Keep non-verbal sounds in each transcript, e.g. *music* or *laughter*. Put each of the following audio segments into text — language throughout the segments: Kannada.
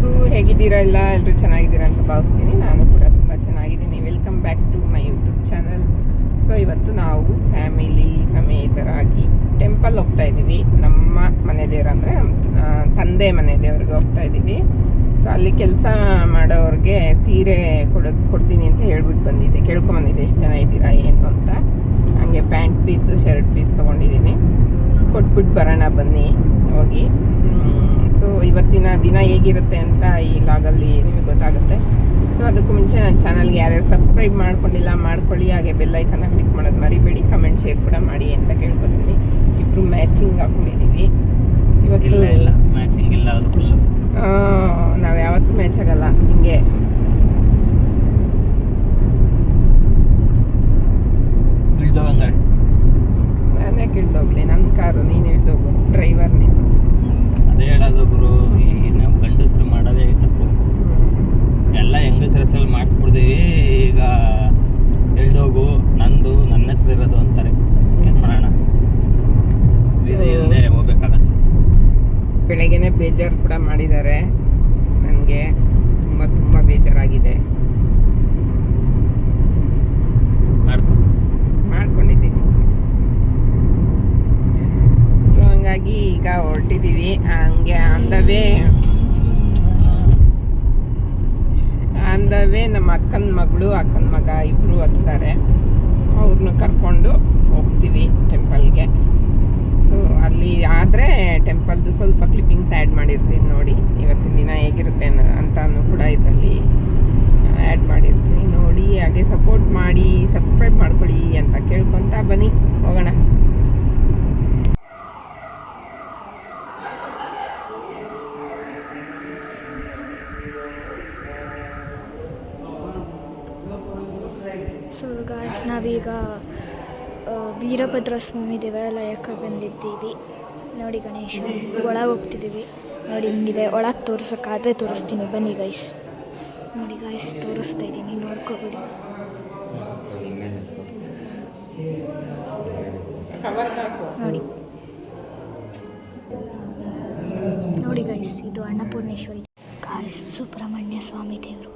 ಎಲ್ರಿಗೂ ಹೇಗಿದ್ದೀರಾ? ಎಲ್ಲ ಎಲ್ಲರೂ ಚೆನ್ನಾಗಿದ್ದೀರಾ ಅಂತ ಭಾವಿಸ್ತೀನಿ. ನಾನು ಕೂಡ ತುಂಬ ಚೆನ್ನಾಗಿದ್ದೀನಿ. Welcome back to my YouTube channel so ಇವತ್ತು ನಾವು ಫ್ಯಾಮಿಲಿ ಸಮೇತರಾಗಿ ಟೆಂಪಲ್ ಹೋಗ್ತಾ ಇದ್ದೀವಿ. ನಮ್ಮ ಮನೆ ದೇವರು ನಮ್ಮ ತಂದೆ ಮನೆ ದೇವ್ರಿಗೆ ಹೋಗ್ತಾ ಇದ್ದೀವಿ. ಸೊ ಅಲ್ಲಿ ಕೆಲಸ ಮಾಡೋರಿಗೆ ಸೀರೆ ಕೊಡ, ಕೊಡ್ತೀನಿ ಅಂತ ಹೇಳ್ಬಿಟ್ಟು ಬಂದಿದ್ದೆ. ಕೇಳ್ಕೊಂಬಂದಿದ್ದೆ, ಎಷ್ಟು ಜನ ಇದ್ದೀರಾ? ಏನು ಅಂತ. ಹಂಗೆ ಪ್ಯಾಂಟ್ ಪೀಸು, ಶರ್ಟ್ ಪೀಸ್ ತೊಗೊಂಡಿದ್ದೀನಿ. ಕೊಟ್ಬಿಟ್ಟು ಬರೋಣ ಬನ್ನಿ. ಹೋಗಿ. ಸೊ ಇವತ್ತಿನ ದಿನ ಹೇಗಿರುತ್ತೆ ಅಂತ ಈ ಲಾಗಲ್ಲಿ ನಿಮಗೆ ಗೊತ್ತಾಗುತ್ತೆ. ಸೊ ಅದಕ್ಕೂ ಮುಂಚೆ ನನ್ನ ಚಾನಲ್ಗೆ ಯಾರ್ಯಾರು ಸಬ್ಸ್ಕ್ರೈಬ್ ಮಾಡ್ಕೊಂಡಿಲ್ಲ ಮಾಡ್ಕೊಳ್ಳಿ. ಹಾಗೆ ಬೆಲ್ಲೈಕನ್ನ ಕ್ಲಿಕ್ ಮಾಡೋದು ಮರಿಬೇಡಿ. ಕಮೆಂಟ್ ಶೇರ್ ಕೂಡ ಮಾಡಿ ಅಂತ ಕೇಳ್ಕೊತೀನಿ. ಇಬ್ಬರು ಮ್ಯಾಚಿಂಗ್ ಹಾಕೊಂಡಿದ್ದೀವಿ ಇವತ್ತು ಮ್ಯಾಚಿಂಗ್ ಇಲ್ಲ. ನಾವು ಯಾವತ್ತೂ ಮ್ಯಾಚ್ ಆಗಲ್ಲ ಹಿಂಗೆ ಇಳ್ದೋಗ ಹಂಗಾರೆ ನಾನೇ ಇಳ್ದೋಗ್ಲಿ ನನ್ನ ಕಾರು ನೀನು ಇಳ್ದೋಗು ಡ್ರೈವರ್ ನೀನು ಅದೇ ಹೇಳೋದು ಗುರು ಈ ನಮ್ಮ ಗಂಡಸರು ಮಾಡೋದೇ ತಪ್ಪು ಎಲ್ಲ ಹೆಂಗಸರ ಹೆಸರಲ್ಲಿ ಮಾಡಿಸ್ಬಿಡ್ತೀವಿ ಈಗ ಎಳ್ದೋಗು ನಂದು ನನ್ನ ಹೆಸರು ಇರೋದು ಅಂತಾರೆ ಏನು ಮಾಡೋಣ ಸೀದೆ ಇಲ್ಲದೆ ಹೋಗ್ಬೇಕಾಗತ್ತೆ ಬೆಳಗ್ಗೆನೆ ಬೇಜಾರು ಕೂಡ ಮಾಡಿದ್ದಾರೆ. ನನಗೆ ತುಂಬ ತುಂಬ ಬೇಜಾರಾಗಿದೆ. ಮಾಡ್ಕೊ. ಮಾಡ್ಕೊಂಡಿದ್ದೀನಿ. ಸೊ ಹಂಗಾಗಿ ಈಗ ಹೊರಟಿದ್ದೀವಿ ಹಂಗೆ on the way on the way ನಮ್ಮ ಅಕ್ಕನ ಮಗಳು ಅಕ್ಕನ ಮಗ ಇಬ್ಬರು ಹತ್ತಾರೆ. ಅವ್ರನ್ನ ಕರ್ಕೊಂಡು ಹೋಗ್ತೀವಿ ಟೆಂಪಲ್ಗೆ ಸೊ ಅಲ್ಲಿ ಆದರೆ ಟೆಂಪಲ್ದು ಸ್ವಲ್ಪ ಕ್ಲಿಪ್ಪಿಂಗ್ಸ್ ಆ್ಯಡ್ ಮಾಡಿರ್ತೀನಿ ನೋಡಿ. ಇವತ್ತಿನ ದಿನ ಹೇಗಿರುತ್ತೆ ಅಂತಾನು ಕೂಡ ಇದರಲ್ಲಿ ಆ್ಯಡ್ ಮಾಡಿರ್ತೀನಿ ನೋಡಿ. ಹಾಗೆ ಸಪೋರ್ಟ್ ಮಾಡಿ ಸಬ್ಸ್ಕ್ರೈಬ್ ಮಾಡ್ಕೊಳ್ಳಿ ಅಂತ ಕೇಳ್ಕೊತ ಬನ್ನಿ. ಹೋಗೋಣ. ಸೊ ಗಾಯ್ಸ್ ನಾವೀಗ ವೀರಭದ್ರ ಸ್ವಾಮಿ ದೇವಾಲಯಕ್ಕೆ ಬಂದಿದ್ದೀವಿ. ನೋಡಿ ಗಣೇಶ, ಒಳಗೆ ಹೋಗ್ತಿದ್ದೀವಿ ನೋಡಿ ಹಿಂಗಿದೆ, ಒಳಗೆ ತೋರಿಸೋಕ್ಕಾದ್ರೆ ತೋರಿಸ್ತೀನಿ. ಬನ್ನಿ ಗೈಸ್ ನೋಡಿ ಗೈಸ್ ತೋರಿಸ್ತಾ ಇದ್ದೀನಿ. ನೋಡ್ಕೊಬಿಡಿ. ನೋಡಿ. ನೋಡಿ ಗೈಸ್ ಇದು ಅನ್ನಪೂರ್ಣೇಶ್ವರಿ. ಗಾಯಸ್ ಸುಬ್ರಹ್ಮಣ್ಯ ಸ್ವಾಮಿ ದೇವರು.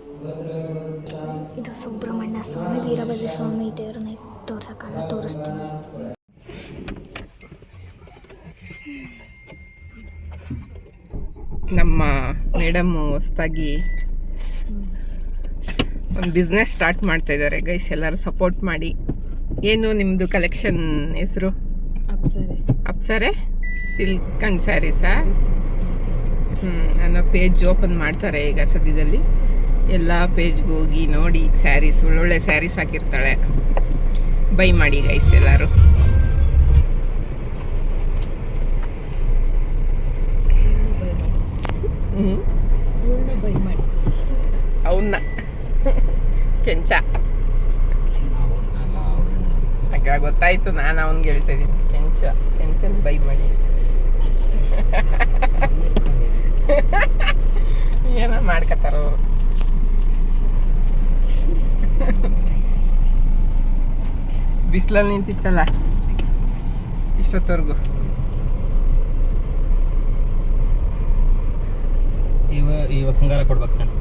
ಇದು ಸುಬ್ರಹ್ಮಣ್ಯ ಸ್ವಾಮಿ ವೀರಭದ್ರ ಸ್ವಾಮಿ ದೇವ್ರನ್ನ ತೋರ್ಸಕ್ಕಾಗ ತೋರಿಸ್ತೀನಿ. ನಮ್ಮ ಮೇಡಮ್ ಹೊಸ್ದಾಗಿ ಒಂದು ಬಿಸ್ನೆಸ್ ಸ್ಟಾರ್ಟ್ ಮಾಡ್ತಾ ಇದ್ದಾರೆ ಗೈಸ್ ಎಲ್ಲರೂ ಸಪೋರ್ಟ್ ಮಾಡಿ. ಏನು ನಿಮ್ಮದು ಕಲೆಕ್ಷನ್ ಹೆಸರು? ಅಪ್ಸರೆ. ಅಪ್ಸರೆ ಸಿಲ್ಕ್ ಅಂಡ್ ಸ್ಯಾರೀಸಾ ಹ್ಞೂ ಅನ್ನೋ ಪೇಜ್ ಓಪನ್ ಮಾಡ್ತಾರೆ ಈಗ ಸದ್ಯದಲ್ಲಿ. ಎಲ್ಲ ಪೇಜ್ಗೆ ಹೋಗಿ ನೋಡಿ ಸ್ಯಾರೀಸ್ ಒಳ್ಳೊಳ್ಳೆ ಸ್ಯಾರೀಸ್ ಹಾಕಿರ್ತಾಳೆ. ಬೈ ಮಾಡಿ ಗೈಸ್ ಎಲ್ಲರೂ. ಅವನ್ನ. ಕೆಂಚ. ಗೊತ್ತಾಯ್ತು, ನಾನು ಅವನ್ಗೆ ಹೇಳ್ತಾ ಇದ್ದೀನಿ. ಕೆಂಚ, ಕೆಂಚನ್ ಬೈ ಮಾಡಿ. *laughs* ಏನೋ ಮಾಡ್ಕತ್ತಾರ ಬಿಸಿಲಲ್ಲಿ ನಿಂತಿತ್ತಲ್ಲ? ಇಷ್ಟೊತ್ತವರೆಗೂ. ಇವ ಇವ ಕಂಗಾರ ಕೊಡ್ಬೇಕು ನಾನು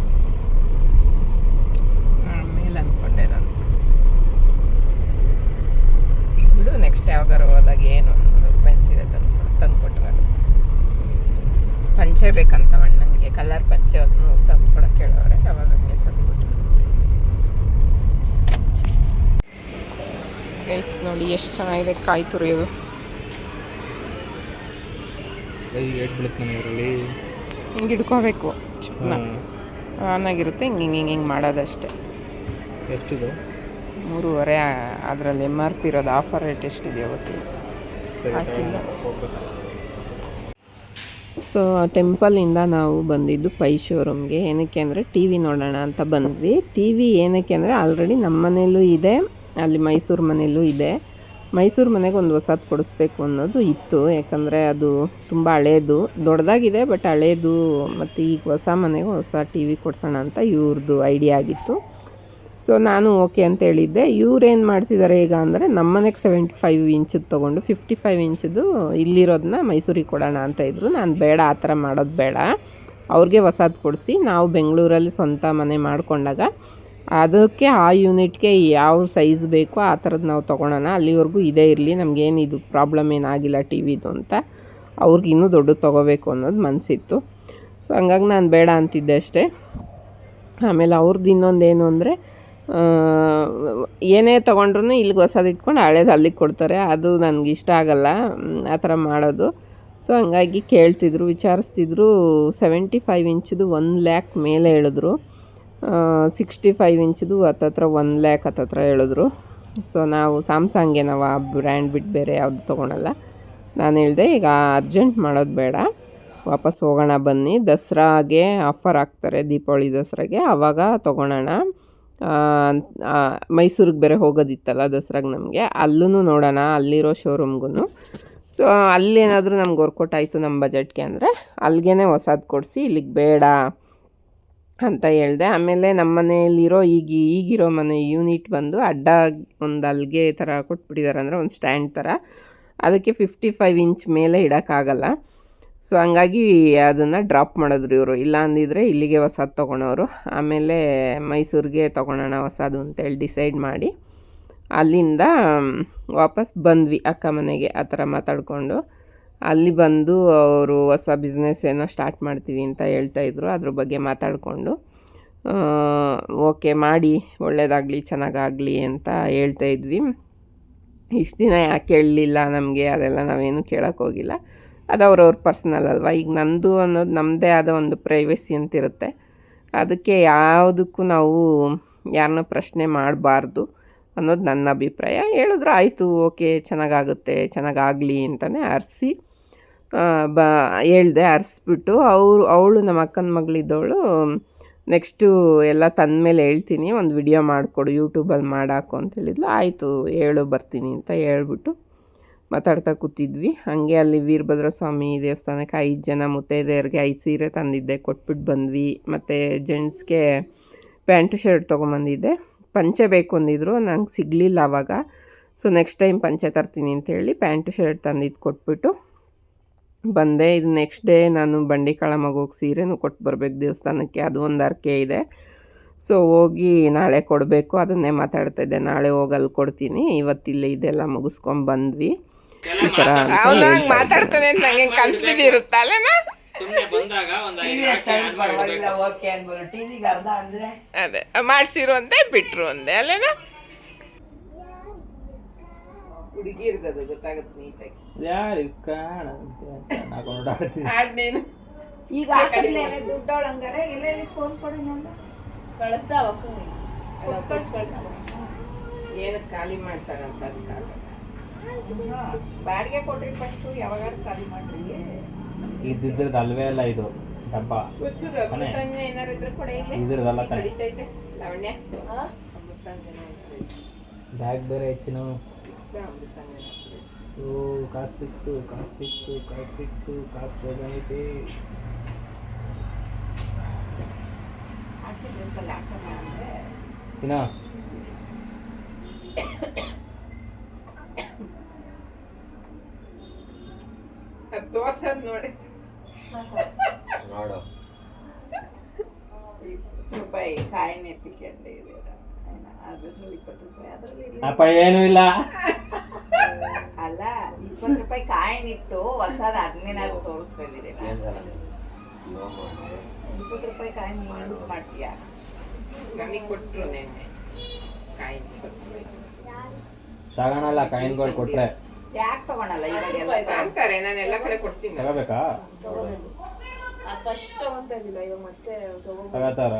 ಆಮೇಲೆ ಅಂದ್ಕೊಂಡೆ ನಾನು ಬಿಡು ನೆಕ್ಸ್ಟ್ ಯಾವಾಗಾರ ಹೋದಾಗ ಏನು ಪೆನ್ಸಿಲ್ ತಂದು ತಂದ್ಕೊಟ್ರೆ ಪಂಚೆ ಬೇಕಂತ ಅಣ್ಣಂಗೆ ಕಲರ್ ಪಂಚೆ ಒಂದು ತಂದು ಕೊಡಕ್ಕೆ ಹೇಳೋರೆ ಅವಾಗ ಹಂಗೆ ತಂದ್ಬಿಟ್ಟು ಗೈಸ್ ನೋಡಿ ಎಷ್ಟು ಚೆನ್ನಾಗಿದೆ ಕಾಯಿ ತುರಿಯೋದು. ಹಿಂಗೆ ಹಿಡ್ಕೋಬೇಕು. ಆನಾಗಿರುತ್ತೆ ಹಿಂಗೆ ಹಿಂಗೆ ಹಿಂಗೆ ಹಿಂಗೆ ಮಾಡೋದಷ್ಟೇ. ಎಷ್ಟಿದೆ? ಮೂರುವರೆ ಅದರಲ್ಲಿ ಎಂ ಆರ್ ಪಿ ಇರೋದು ಆಫರ್ ರೇಟ್ ಎಷ್ಟಿದೆ. ಹೋಗ್ಬೇಕು. ಸೊ ಟೆಂಪಲಿಂದ ನಾವು ಬಂದಿದ್ದು ಪೈ ಶೋರೂಮ್ಗೆ ಏನಕ್ಕೆ ಅಂದರೆ ಟಿ ವಿ ನೋಡೋಣ ಅಂತ ಬಂದ್ವಿ. ಟಿ ವಿ ಏನಕ್ಕೆ ಅಂದರೆ ಆಲ್ರೆಡಿ ನಮ್ಮ ಮನೆಯಲ್ಲೂ ಇದೆ ಅಲ್ಲಿ ಮೈಸೂರು ಮನೆಯಲ್ಲೂ ಇದೆ. ಮೈಸೂರು ಮನೆಗೆ ಒಂದು ಹೊಸದು ಕೊಡಿಸ್ಬೇಕು ಅನ್ನೋದು ಇತ್ತು. ಯಾಕಂದರೆ ಅದು ತುಂಬ ಹಳೇದು. ದೊಡ್ಡದಾಗಿದೆ ಬಟ್ ಹಳೇದು. ಮತ್ತು ಈಗ ಹೊಸ ಮನೆಗೆ ಹೊಸ ಟಿ ವಿ ಕೊಡ್ಸೋಣ ಅಂತ ಇವ್ರದ್ದು ಐಡಿಯಾ ಆಗಿತ್ತು. ಸೊ ನಾನು ಓಕೆ ಅಂತ ಹೇಳಿದ್ದೆ. ಇವ್ರೇನು ಮಾಡ್ತಿದ್ದಾರೆ ಈಗ ಅಂದರೆ ನಮ್ಮನೆಗೆ ಸೆವೆಂಟಿ ಫೈವ್ ಇಂಚದ್ದು ತೊಗೊಂಡು ಫಿಫ್ಟಿ ಫೈವ್ ಇಂಚದ್ದು ಇಲ್ಲಿರೋದನ್ನ ಮೈಸೂರಿಗೆ ಕೊಡೋಣ ಅಂತ ಇದ್ದರು ನಾನು ಬೇಡ, ಆ ಥರ ಮಾಡೋದು ಬೇಡ. ಅವ್ರಿಗೆ ಹೊಸದು ಕೊಡಿಸಿ. ನಾವು ಬೆಂಗಳೂರಲ್ಲಿ ಸ್ವಂತ ಮನೆ ಮಾಡ್ಕೊಂಡಾಗ ಅದಕ್ಕೆ ಆ ಯೂನಿಟ್ಗೆ ಯಾವ ಸೈಜ್ ಬೇಕೋ ಆ ಥರದ್ದು ನಾವು ತೊಗೊಳೋಣ. ಅಲ್ಲಿವರೆಗೂ ಇದೇ ಇರಲಿ. ನಮಗೇನು ಇದು ಪ್ರಾಬ್ಲಮ್ ಏನಾಗಿಲ್ಲ ಟಿ ವಿದು ಅಂತ. ಅವ್ರಿಗೆ ಇನ್ನೂ ದೊಡ್ಡದು ತೊಗೋಬೇಕು ಅನ್ನೋದು ಮನಸ್ಸಿತ್ತು ಸೊ, ಹಂಗಾಗಿ ನಾನು ಬೇಡ ಅಂತಿದ್ದೆ ಅಷ್ಟೇ. ಆಮೇಲೆ ಅವ್ರದ್ದು ಇನ್ನೊಂದೇನು ಅಂದರೆ ಏನೇ ತೊಗೊಂಡ್ರು ಇಲ್ಲಿಗೆ ಹೊಸದು ಇಟ್ಕೊಂಡು ಹಳೇದು ಅಲ್ಲಿಗೆ ಕೊಡ್ತಾರೆ. ಅದು ನನಗೆ ಇಷ್ಟ ಆಗಲ್ಲ. ಆ ಥರ ಮಾಡೋದು. ಸೊ, ಹಂಗಾಗಿ ಕೇಳ್ತಿದ್ರು, ವಿಚಾರಿಸ್ತಿದ್ರು. ಸೆವೆಂಟಿ ಫೈವ್ ಇಂಚ್ದು ಒನ್ ಲ್ಯಾಕ್ ಮೇಲೆ ಹೇಳಿದ್ರು. ಸಿಕ್ಸ್ಟಿ ಫೈವ್ ಇಂಚ್ದು ಹತ್ತತ್ರ ಒನ್ ಲ್ಯಾಕ್ ಹತ್ತತ್ರ ಹೇಳಿದ್ರು. ಸೊ ನಾವು ಸ್ಯಾಮ್ಸಂಗ್ ನಾವು ಆ ಬ್ರ್ಯಾಂಡ್ ಬಿಟ್ಟು ಬೇರೆ ಯಾವುದು ತೊಗೊಳಲ್ಲ. ನಾನು ಹೇಳಿದೆ, ಈಗ ಅರ್ಜೆಂಟ್ ಮಾಡೋದು ಬೇಡ. ವಾಪಸ್ ಹೋಗೋಣ ಬನ್ನಿ. ದಸರಾಗೆ ಆಫರ್ ಹಾಕ್ತಾರೆ ದೀಪಾವಳಿ ದಸರಾಗೆ. ಆವಾಗ ತೊಗೊಳೋಣ. ಮೈಸೂರಿಗೆ ಬೇರೆ ಹೋಗೋದಿತ್ತಲ್ಲ ದಸರಾಗೆ ನಮಗೆ. ಅಲ್ಲೂ ನೋಡೋಣ, ಅಲ್ಲಿರೋ ಶೋರೂಮ್ಗೂ ಸೊ ಅಲ್ಲೇನಾದರೂ ನಮ್ಗೆ ವರ್ಕೌಟ್ ಆಯಿತು ನಮ್ಮ ಬಜೆಟ್ಗೆ ಅಂದರೆ ಅಲ್ಲಿಗೆ ಹೊಸದು ಕೊಡಿಸಿ, ಇಲ್ಲಿಗೆ ಬೇಡ. ಅಂತ ಹೇಳಿದೆ. ಆಮೇಲೆ ನಮ್ಮ ಮನೆಯಲ್ಲಿರೋ ಈಗ, ಈಗಿರೋ ಮನೆ ಯೂನಿಟ್ ಬಂದು ಅಡ್ಡ ಒಂದು ಅಲ್ಗೆ ಥರ ಕೊಟ್ಬಿಟ್ಟಿದ್ದಾರೆ ಅಂದರೆ ಒಂದು ಸ್ಟ್ಯಾಂಡ್ ಥರ ಅದಕ್ಕೆ ಫಿಫ್ಟಿ ಫೈವ್ ಇಂಚ್ ಮೇಲೆ ಇಡೋಕ್ಕಾಗಲ್ಲ. ಸೊ ಹಂಗಾಗಿ ಅದನ್ನು ಡ್ರಾಪ್ ಮಾಡಿದ್ರು ಇವರು. ಇಲ್ಲ ಅಂದಿದ್ರೆ ಇಲ್ಲಿಗೆ ಹೊಸದು ತೊಗೊಳೋರು. ಆಮೇಲೆ ಮೈಸೂರಿಗೆ ತೊಗೊಳೋಣ ಹೊಸದು ಅಂತೇಳಿ ಡಿಸೈಡ್ ಮಾಡಿ ಅಲ್ಲಿಂದ ವಾಪಸ್ ಬಂದ್ವಿ ಅಕ್ಕ ಮನೆಗೆ ಆ ಥರ ಮಾತಾಡಿಕೊಂಡು. ಅಲ್ಲಿ ಬಂದು ಅವರು ಹೊಸ ಬಿಸ್ನೆಸ್ ಏನೋ ಸ್ಟಾರ್ಟ್ ಮಾಡ್ತೀವಿ ಅಂತ ಹೇಳ್ತಾ ಇದ್ರು, ಅದ್ರ ಬಗ್ಗೆ ಮಾತಾಡಿಕೊಂಡು ಓಕೆ ಮಾಡಿ, ಒಳ್ಳೇದಾಗಲಿ, ಚೆನ್ನಾಗಾಗಲಿ ಅಂತ ಹೇಳ್ತಾ ಇದ್ವಿ. ಇಷ್ಟು ದಿನ ಯಾಕೆ ಹೇಳಲಿಲ್ಲ ನಮಗೆ, ಅದೆಲ್ಲ ನಾವೇನು ಕೇಳೋಕ್ಕೋಗಿಲ್ಲ ಅದು ಅವ್ರವ್ರ ಪರ್ಸ್ನಲ್ ಅಲ್ವಾ? ಈಗ ನಂದು ಅನ್ನೋದು ನಮ್ಮದೇ ಆದ ಒಂದು ಪ್ರೈವಸಿ ಅಂತಿರುತ್ತೆ. ಅದಕ್ಕೆ ಯಾವುದಕ್ಕೂ ನಾವು ಯಾರನ್ನೂ ಪ್ರಶ್ನೆ ಮಾಡಬಾರ್ದು ಅನ್ನೋದು ನನ್ನ ಅಭಿಪ್ರಾಯ. ಹೇಳಿದ್ರು, ಆಯಿತು ಓಕೆ ಚೆನ್ನಾಗಾಗುತ್ತೆ, ಚೆನ್ನಾಗಾಗಲಿ ಅಂತಲೇ ಅರಿಸಿ ಬ, ಹೇಳ್ದೆ ಅರಿಸ್ಬಿಟ್ಟು ಅವರು, ಅವಳು ನಮ್ಮ ಅಕ್ಕನ ಮಗಳಿದ್ದವಳು, ನೆಕ್ಸ್ಟು ಎಲ್ಲ ತಂದ ಮೇಲೆ ಹೇಳ್ತೀನಿ, ಒಂದು ವಿಡಿಯೋ ಮಾಡಿಕೊಡು, ಯೂಟ್ಯೂಬಲ್ಲಿ ಮಾಡಾಕು ಅಂತ ಹೇಳಿದ್ಲು. ಆಯಿತು, ಹೇಳು, ಬರ್ತೀನಿ ಅಂತ ಹೇಳ್ಬಿಟ್ಟು ಮಾತಾಡ್ತಾ ಕೂತಿದ್ವಿ. ಹಾಗೆ ಅಲ್ಲಿ ವೀರಭದ್ರ ಸ್ವಾಮಿ ದೇವಸ್ಥಾನಕ್ಕೆ ಐದು ಜನ ಮುತ್ತೈದೆಯರಿಗೆ ಐದು ಸೀರೆ ತಂದಿದ್ದೆ, ಕೊಟ್ಬಿಟ್ಟು ಬಂದ್ವಿ. ಮತ್ತು ಜೆಂಟ್ಸ್ಗೆ ಪ್ಯಾಂಟ್, ಶರ್ಟ್ ತೊಗೊಂಬಂದಿದ್ದೆ. ಪಂಚೆ ಬೇಕು ಅಂದಿದ್ರು, ನಂಗೆ ಸಿಗಲಿಲ್ಲ ಆವಾಗ ಸೊ ನೆಕ್ಸ್ಟ್ ಟೈಮ್ ಪಂಚೆ ತರ್ತೀನಿ ಅಂತೇಳಿ ಪ್ಯಾಂಟ್, ಶರ್ಟ್ ತಂದಿದ್ದು ಕೊಟ್ಬಿಟ್ಟು ಬಂದೆ. ಇದು ನೆಕ್ಸ್ಟ್ ಡೇ ನಾನು ಬಂಡಿಕಾಳ ಹೋಗಿ ಸೀರೆನೂ ಕೊಟ್ಟು ಬರಬೇಕು ದೇವಸ್ಥಾನಕ್ಕೆ. ಅದು ಒಂದು ಅರ್ಕೆ ಇದೆ. ಸೊ ಹೋಗಿ ನಾಳೆ ಕೊಡಬೇಕು. ಅದನ್ನೇ ಮಾತಾಡ್ತಾ ಇದ್ದೆ. ನಾಳೆ ಹೋಗಿ ಅಲ್ಲಿ ಕೊಡ್ತೀನಿ. ಇವತ್ತಿಲ್ಲ ಇದೆಲ್ಲ ಮುಗಿಸ್ಕೊಂಡು ಬಂದ್ವಿ. ಈ ಥರ ಮಾತಾಡ್ತಾನೆ ನಂಗೆ ಕನ್ಸು ಅದೇ ಮಾಡಿಸಿರು ಅಂತೆ ಬಿಟ್ರು ಅಂದೆ ಅಲ್ಲೇನ? ಹುಡುಗಿ ಇರ್ತದೆ ಗೊತ್ತಾಗುತ್ತೆ ನೀಟಾಗಿ. ಯಾರಿಗೆ ಕಾಣ ಅಂತ ಓಡಾಡ್ತೀವಿ ಹಾಡ್ ನೀನು. ಈಗ ದುಡ್ಡೋಳ ಹಂಗಾರೆ ಎಲ್ಲ ಫೋನ್ ಕೊಡಿ ನನ್ನ ಏನಕ್ಕೆ ಖಾಲಿ ಮಾಡ್ತಾರಂತ ಬಾಡಿಗೆ ಕೊಡ್ರಿ ಫಸ್ಟು ಯಾವಾಗಾರು ಖಾಲಿ ಮಾಡ್ರಿ. ಇದ್ದಿದ್ರದ್ದು ಅಲ್ವೇ ಅಲ್ಲ ಇದು ಡಬ್ಬ. ಏನಾರು ಇದ್ರೆ ಕೊಡ ಇಲ್ಲಿ. ಇದ್ರದ್ದಲ್ಲ ತಾನೆ. ಕಡಿತೈತೆ ಲಾವಣ್ಯ. ಬ್ಯಾಗ್ ಬೇರೆ ಹೆಚ್ಚಿನ ಓ ಕಾಸು ಸಿಕ್ತು ಕಾಸು ಸಿಕ್ತು ಕಾಸು ಸಿಕ್ತು ಕಾಸು ಬೇಗೈತೆ ಏನಾ ತೋರ್ಸದ್ ನೋಡಿ. ನೋಡು ಇಪ್ಪತ್ತು ರೂಪಾಯಿ ಕಾಯಿನ ಎತ್ತಿಕೊಂಡಿದ್ದೀರ ಅದ್ರಲ್ಲಿ ಇಪ್ಪತ್ತು ರೂಪಾಯಿ ಅದರಲ್ಲಿ ಏನೂ ಇಲ್ಲ. ಕಾಯಿನ್ ಇತ್ತು ಹೊಸದ ಅದನ್ನೇನಾದ್ರು ತೋರಿಸ್ತಾ ಇದ್ದೀರಿ ಇಪ್ಪತ್ತು ರೂಪಾಯಿ ಕಾಯಿನ್ ನೀನು ಯೂಸ್ ಮಾಡ್ತೀಯಾ? ನಮಗೆ ಕೊಟ್ರು ನೆನ್ನೆ. ಕಾಯಿ ತಗೋಣಲ್ಲ ಕಾಯಿನ್ಗಳು ಕೊಟ್ರೆ. ಯಾಕೆ ತಗೊಳಲ್ಲ ಇವಾಗೆಲ್ಲ ಅಂತಾರೆ ನಾನು ಎಲ್ಲ ಕಡೆ ಕೊಡ್ತೀನಿ. ತಗೋಬೇಕಾ? ತಗೋತಾರ?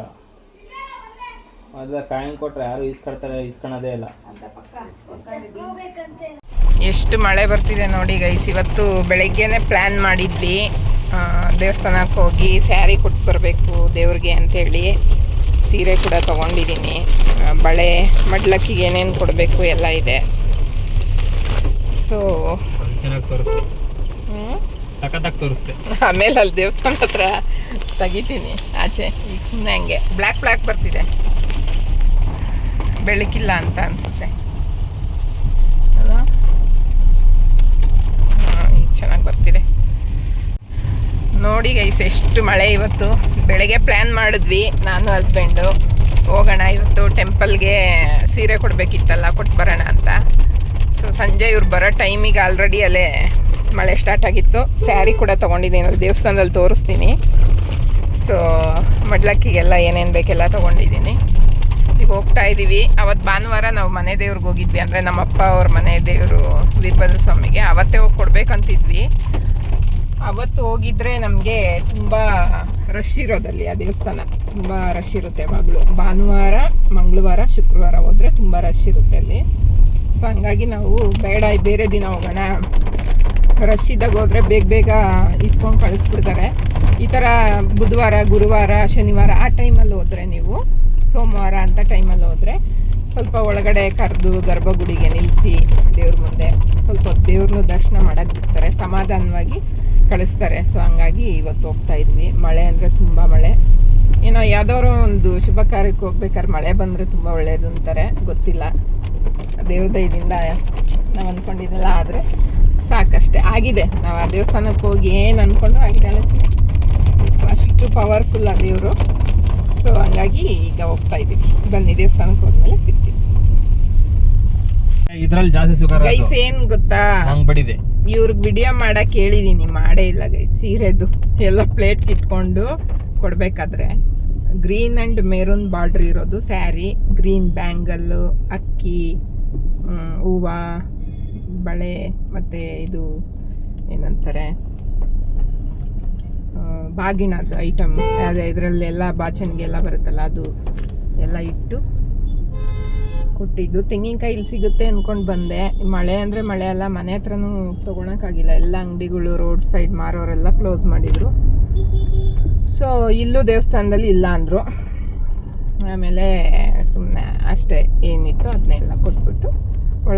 ಮೊದಲ ಕಾಯಿನ್ ಕೊಟ್ರೆ ಯಾರು ಇಸ್ಕೊಳ್ತಾರೆ ಇಸ್ಕೊಳೋದೇ ಇಲ್ಲ. ಅಂತ ಪಕ್ಕ ಪಕ್ಕ ಎಷ್ಟು ಮಳೆ ಬರ್ತಿದೆ ನೋಡಿ ಗೈಸ್ ಇವತ್ತು ಬೆಳಗ್ಗೆನೆ ಪ್ಲ್ಯಾನ್ ಮಾಡಿದ್ವಿ. ದೇವಸ್ಥಾನಕ್ಕೆ ಹೋಗಿ ಸ್ಯಾರಿ ಕೊಟ್ಟು ಬರಬೇಕು ದೇವ್ರಿಗೆ ಅಂತೇಳಿ. ಸೀರೆ ಕೂಡ ತೊಗೊಂಡಿದ್ದೀನಿ ಬಳೆ ಮಡ್ಲಕ್ಕಿಗೆ ಏನೇನು ಕೊಡಬೇಕು ಎಲ್ಲ ಇದೆ. ಸೊ ಚೆನ್ನಾಗಿ ತೋರಿಸ್ತೆ ಸಖತ್ತಾಗಿ ತೋರಿಸ್ತೆ ಆಮೇಲೆ ಅಲ್ಲಿ ದೇವಸ್ಥಾನ ಹತ್ರ ತೆಗಿತೀನಿ. ಆಚೆ ಈಗ ಸುಮ್ಮನೆ ಹಂಗೆ. ಬ್ಲ್ಯಾಕ್ ಬ್ಲ್ಯಾಕ್ ಬರ್ತಿದೆ. ಬೆಳಕಿಲ್ಲ ಅಂತ ಅನಿಸುತ್ತೆ ಅಲ್ವಾ ಹಾಂ ಈಗ ಚೆನ್ನಾಗಿ ಬರ್ತಿದೆ. ನೋಡಿ ಗೈಸ್ ಎಷ್ಟು ಮಳೆ ಇವತ್ತು. ಬೆಳಗ್ಗೆ ಪ್ಲ್ಯಾನ್ ಮಾಡಿದ್ವಿ, ನಾನು ಹಸ್ಬೆಂಡು ಹೋಗೋಣ ಇವತ್ತು ಟೆಂಪಲ್ಗೆ ಸೀರೆ ಕೊಡಬೇಕಿತ್ತಲ್ಲ ಕೊಟ್ಟು ಬರೋಣ ಅಂತ. ಸೊ ಸಂಜೆ ಇವ್ರು ಬರೋ ಟೈಮಿಗೆ ಆಲ್ರೆಡಿ ಅಲ್ಲೇ ಮಳೆ ಸ್ಟಾರ್ಟ್ ಆಗಿತ್ತು. ಸ್ಯಾರಿ ಕೂಡ ತೊಗೊಂಡಿದ್ದೀನಿ ಅಲ್ಲಿ ದೇವಸ್ಥಾನದಲ್ಲಿ ತೋರಿಸ್ತೀನಿ. ಸೊ ಮಡ್ಲಕ್ಕಿಗೆಲ್ಲ ಏನೇನು ಬೇಕೆಲ್ಲ ತೊಗೊಂಡಿದ್ದೀನಿ. ಹೋಗ್ತಾ ಇದ್ದೀವಿ ಅವತ್ತು ಭಾನುವಾರ ನಾವು ಮನೆ ದೇವ್ರಿಗೆ ಹೋಗಿದ್ವಿ. ಅಂದರೆ ನಮ್ಮ ಅಪ್ಪ ಅವ್ರ ಮನೆ ದೇವರು ವೀರಭದ್ರ ಸ್ವಾಮಿಗೆ ಅವತ್ತೇ ಹೋಗಿ ಕೊಡ್ಬೇಕಂತಿದ್ವಿ. ಅವತ್ತು ಹೋಗಿದ್ರೆ ನಮಗೆ ತುಂಬ ರಶ್ ಇರೋದಲ್ಲಿ ಆ ದೇವಸ್ಥಾನ. ತುಂಬ ರಶ್ ಇರುತ್ತೆ ಯಾವಾಗಲೂ ಭಾನುವಾರ, ಮಂಗಳವಾರ, ಶುಕ್ರವಾರ ಹೋದರೆ ತುಂಬ ರಶ್ ಇರುತ್ತೆ ಅಲ್ಲಿ. ಸೊ ಹಂಗಾಗಿ ನಾವು ಬೇಡ ಬೇರೆ ದಿನ ಹೋಗೋಣ. ರಶ್ ಇದ್ದಾಗ ಹೋದರೆ ಬೇಗ ಬೇಗ ಇಸ್ಕೊಂಡು ಕಳಿಸ್ಬಿಡ್ತಾರೆ. ಈ ಥರ ಬುಧವಾರ, ಗುರುವಾರ, ಶನಿವಾರ ಆ ಟೈಮಲ್ಲಿ ಹೋದರೆ ನೀವು ಸೋಮವಾರ ಅಂತ ಟೈಮಲ್ಲಿ ಹೋದರೆ ಸ್ವಲ್ಪ ಒಳಗಡೆ ಕರೆದು ಗರ್ಭಗುಡಿಗೆ ನಿಲ್ಲಿಸಿ ದೇವ್ರ ಮುಂದೆ ಸ್ವಲ್ಪ ಹೊತ್ತು ದೇವ್ರನ್ನೂ ದರ್ಶನ ಮಾಡೋಕ್ಕೆ ಬಿಡ್ತಾರೆ ಸಮಾಧಾನವಾಗಿ ಕಳಿಸ್ತಾರೆ. ಸೊ ಹಂಗಾಗಿ ಇವತ್ತು ಹೋಗ್ತಾ ಇದ್ವಿ. ಮಳೆ ಅಂದರೆ ತುಂಬ ಮಳೆ. ಏನೋ ಯಾವ್ದಾದ್ರು ಒಂದು ಶುಭ ಕಾರ್ಯಕ್ಕೆ ಹೋಗ್ಬೇಕಾದ್ರೆ ಮಳೆ ಬಂದರೆ ತುಂಬ ಒಳ್ಳೆಯದು ಅಂತಾರೆ. ಗೊತ್ತಿಲ್ಲ. ದೇವ್ರ ದಯದಿಂದ ನಾವು ಅಂದ್ಕೊಂಡಿದ್ದೆಲ್ಲ ಆದರೆ ಸಾಕಷ್ಟೆ ಆಗಿದೆ. ನಾವು ಆ ದೇವಸ್ಥಾನಕ್ಕೆ ಹೋಗಿ ಏನು ಅಂದ್ಕೊಂಡ್ರು ಆಗಿದೆ ಅಲ್ಲ? ಅಷ್ಟು ಪವರ್ಫುಲ್ ಆ ದೇವರು. ಸೊ ಹಂಗಾಗಿ ಈಗ ಹೋಗ್ತಾ ಇದ್ದೀವಿ. ಬನ್ನಿ ದೇವಸ್ಥಾನಕ್ಕೆ ಹೋದ್ಮೇಲೆ ಸಿಗ್ತೀವಿ ಇದ್ರಲ್ಲಿ ಜಾಸ್ತಿ ಸುಗರ್ ಗೈಸ್ ಏನ್ ಗೊತ್ತಾ? ಹಂಗ್ ಬಡಿದೆ. ಇವ್ರಿಗೆ ವಿಡಿಯೋ ಮಾಡಕ್ ಹೇಳಿದೀನಿ. ಮಾಡೇ ಇಲ್ಲ ಗೈಸ್ ಸೀರೆದು. ಎಲ್ಲ ಪ್ಲೇಟ್ ಇಟ್ಕೊಂಡು ಕೊಡ್ಬೇಕಾದ್ರೆ. ಗ್ರೀನ್ ಅಂಡ್ ಮೆರೂನ್ ಬಾರ್ಡ್ರ್ ಇರೋದು ಸ್ಯಾರಿ ಗ್ರೀನ್ ಬ್ಯಾಂಗಲ್ಲು ಅಕ್ಕಿ ಹೂವ ಬಳೆ ಮತ್ತು ಇದು ಏನಂತಾರೆ? ಬಾಗಿಣದ್ದು ಐಟಮ್ ಅದೇ ಇದರಲ್ಲೆಲ್ಲ ಬಾಚಣಿಗೆಲ್ಲ ಬರುತ್ತಲ್ಲ, ಅದು ಎಲ್ಲ ಇಟ್ಟು ಕೊಟ್ಟಿದ್ದು. ತೆಂಗಿನಕಾಯಿ ಇಲ್ಲಿ ಸಿಗುತ್ತೆ ಅಂದ್ಕೊಂಡು ಬಂದೆ. ಮಳೆ ಅಂದರೆ ಮಳೆ ಅಲ್ಲ, ಮನೆ ಹತ್ರನೂ ತೊಗೊಳಕ್ಕಾಗಿಲ್ಲ. ಎಲ್ಲ ಅಂಗಡಿಗಳು, ರೋಡ್ ಸೈಡ್ ಮಾರೋರೆಲ್ಲ ಕ್ಲೋಸ್ ಮಾಡಿದರು. ಸೊ ಇಲ್ಲೂ ದೇವಸ್ಥಾನದಲ್ಲಿ ಇಲ್ಲ ಅಂದರು. ಆಮೇಲೆ ಸುಮ್ಮನೆ ಅಷ್ಟೇ ಏನಿತ್ತು ಅದನ್ನೆಲ್ಲ ಕೊಟ್ಬಿಟ್ಟು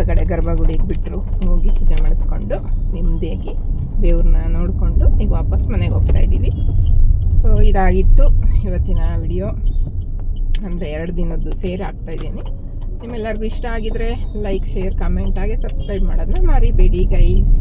ಒಳಗಡೆ ಗರ್ಭಗುಡಿಗೆ ಬಿಟ್ಟರು ಹೋಗಿ ಪೂಜೆ ಮಾಡಿಸ್ಕೊಂಡು ನೆಮ್ಮದಿಯಾಗಿ ದೇವ್ರನ್ನ ನೋಡಿಕೊಂಡು ಈಗ ವಾಪಸ್ ಮನೆಗೆ ಹೋಗ್ತಾ ಇದ್ದೀವಿ. ಸೊ ಇದಾಗಿತ್ತು ಇವತ್ತಿನ ವಿಡಿಯೋ ಅಂದರೆ ಎರಡು ದಿನದ್ದು ಸೇರಿ ಹಾಕ್ತಾ ಇದ್ದೀನಿ. ನಿಮ್ಮೆಲ್ಲರಿಗೂ ಇಷ್ಟ ಆಗಿದ್ರೆ ಲೈಕ್ ಶೇರ್ ಕಮೆಂಟ್ ಸಬ್ಸ್ಕ್ರೈಬ್ ಮಾಡೋದನ್ನ ಮರಿಬೇಡಿ ಗೈಸ್